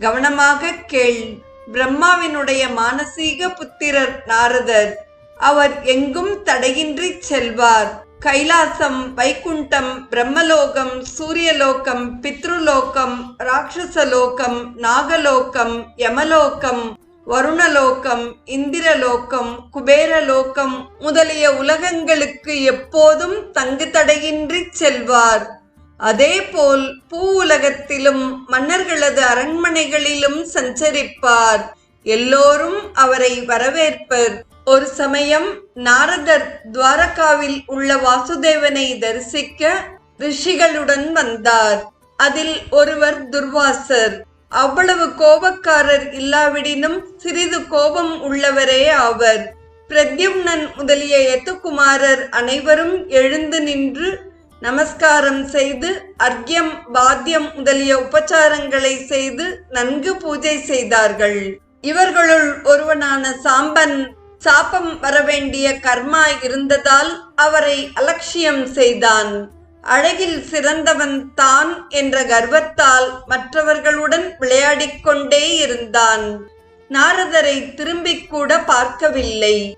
கவனமாக கேள். பிரம்மாவினுடைய மானசீக புத்திரர் நாரதர் அவர் எங்கும் தடையின்றி செல்வார். கைலாசம் வைகுண்டம் பிரம்மலோகம் சூரியலோகம் பித்ருலோகம் ராட்சசலோகம் நாகலோகம் யமலோகம் வருணலோகம் இந்திரலோகம் குபேரலோகம் முதலிய உலகங்களுக்கு எப்போதும் தங்கு தடையின்றி செல்வார். அதேபோல் பூ உலகத்திலும் மன்னர்களது அரண்மனைகளிலும் சஞ்சரிப்பார். எல்லோரும் அவரை வரவேற்பர். ஒரு சமயம் நாரதர் துவாரகாவில் உள்ள வாசுதேவனை தரிசிக்க ரிஷிகளுடன் வந்தார். அதில் ஒருவர் துர்வாசர். அவ்வளவு கோபக்காரர் இல்லாவிடினும் சிறிது கோபம் உள்ளவரே ஆவர் பிரத்யும்னன் முதலிய எத்துக்குமாரர் அனைவரும் எழுந்து நின்று நமஸ்காரம் செய்து அர்க்கியம் வாத்தியம் முதலிய உபச்சாரங்களை செய்து நன்கு பூஜை செய்தார்கள். இவர்களுள் ஒருவனான சாம்பன் சாபம் வரவேண்டிய கர்மா இருந்ததால் அவரை அலட்சியம் செய்தான். அழகில் சிறந்தவன் தான் என்ற கர்வத்தால் மற்றவர்களுடன் விளையாடிக் கொண்டே இருந்தான். நாரதரை திரும்பிக் கூட பார்க்கவில்லை.